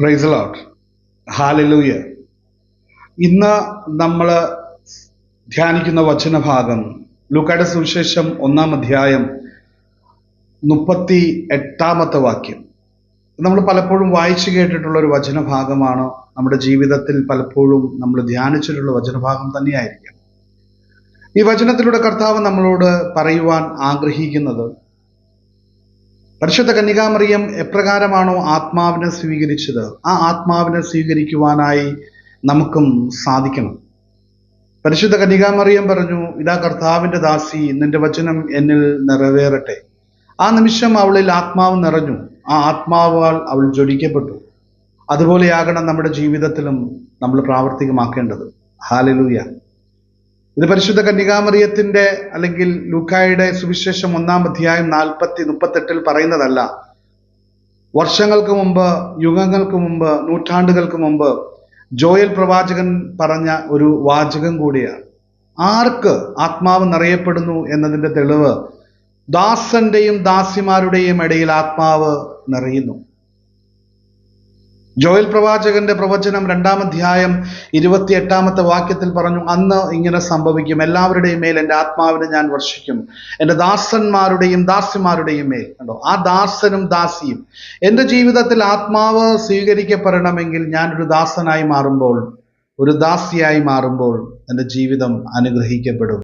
Price ലോട്ട് hallelujah ഇന്ന് നമ്മൾ ധ്യാനിക്കുന്ന വചനഭാഗം ലൂക്കായുടെ സുവിശേഷം ഒന്നാം അധ്യായം മുപ്പത്തി എട്ടാമത്തെ വാക്യം. നമ്മൾ പലപ്പോഴും വായിച്ചു കേട്ടിട്ടുള്ള ഒരു വചനഭാഗമാണ്. നമ്മുടെ ജീവിതത്തിൽ പലപ്പോഴും നമ്മൾ ധ്യാനിച്ചിട്ടുള്ള വചനഭാഗം തന്നെയായിരിക്കാം. ഈ വചനത്തിലൂടെ കർത്താവ് നമ്മളോട് പറയുവാൻ ആഗ്രഹിക്കുന്നത് പരിശുദ്ധ കന്യകാമറിയം എപ്രകാരമാണോ ആത്മാവിനെ സ്വീകരിച്ചത്? ആ ആത്മാവിനെ സ്വീകരിക്കുവാനായി നമുക്കും സാധിക്കണം. പരിശുദ്ധ കന്യകാമറിയം പറഞ്ഞു ഇതാ കർത്താവിന്റെ ദാസി നിന്റെ വചനം എന്നിൽ നിറവേറട്ടെ. ആ നിമിഷം അവളിൽ ആത്മാവ് നിറഞ്ഞു. ആ ആത്മാവാൽ അവൾ ജ്വലിക്കപ്പെട്ടു. അതുപോലെയാകണം നമ്മുടെ ജീവിതത്തിലും നമ്മൾ പ്രാവർത്തികമാക്കേണ്ടത്. ഹാലലൂയ. ഇത് പരിശുദ്ധ കന്യകാമറിയത്തിന്റെ അല്ലെങ്കിൽ ലൂക്കായുടെ സുവിശേഷം ഒന്നാം അധ്യായം നാൽപ്പത്തി മുപ്പത്തെട്ടിൽ പറയുന്നതല്ല. വർഷങ്ങൾക്ക് മുമ്പ് യുഗങ്ങൾക്ക് മുമ്പ് നൂറ്റാണ്ടുകൾക്ക് മുമ്പ് ജോയൽ പ്രവാചകൻ പറഞ്ഞ ഒരു വാചകം കൂടിയാണ്. ആർക്ക് ആത്മാവ് നിറയപ്പെടുന്നു എന്നതിന്റെ തെളിവ് ദാസന്റെയും ദാസിമാരുടെയും ഇടയിൽ ആത്മാവ് നിറയുന്നു. ജോയൽ പ്രവാചകന്റെ പ്രവചനം രണ്ടാം അധ്യായം ഇരുപത്തി എട്ടാമത്തെ വാക്യത്തിൽ പറഞ്ഞു അന്ന് ഇങ്ങനെ സംഭവിക്കും. എല്ലാവരുടെയും മേൽ എന്റെ ആത്മാവിനെ ഞാൻ വർഷിക്കും. എന്റെ ദാസന്മാരുടെയും ദാസിമാരുടെയും മേൽ. കണ്ടോ? ആ ദാസനും ദാസിയും. എന്റെ ജീവിതത്തിൽ ആത്മാവ് സ്വീകരിക്കപ്പെടണമെങ്കിൽ ഞാനൊരു ദാസനായി മാറുമ്പോൾ ഒരു ദാസിയായി മാറുമ്പോൾ എന്റെ ജീവിതം അനുഗ്രഹിക്കപ്പെടും.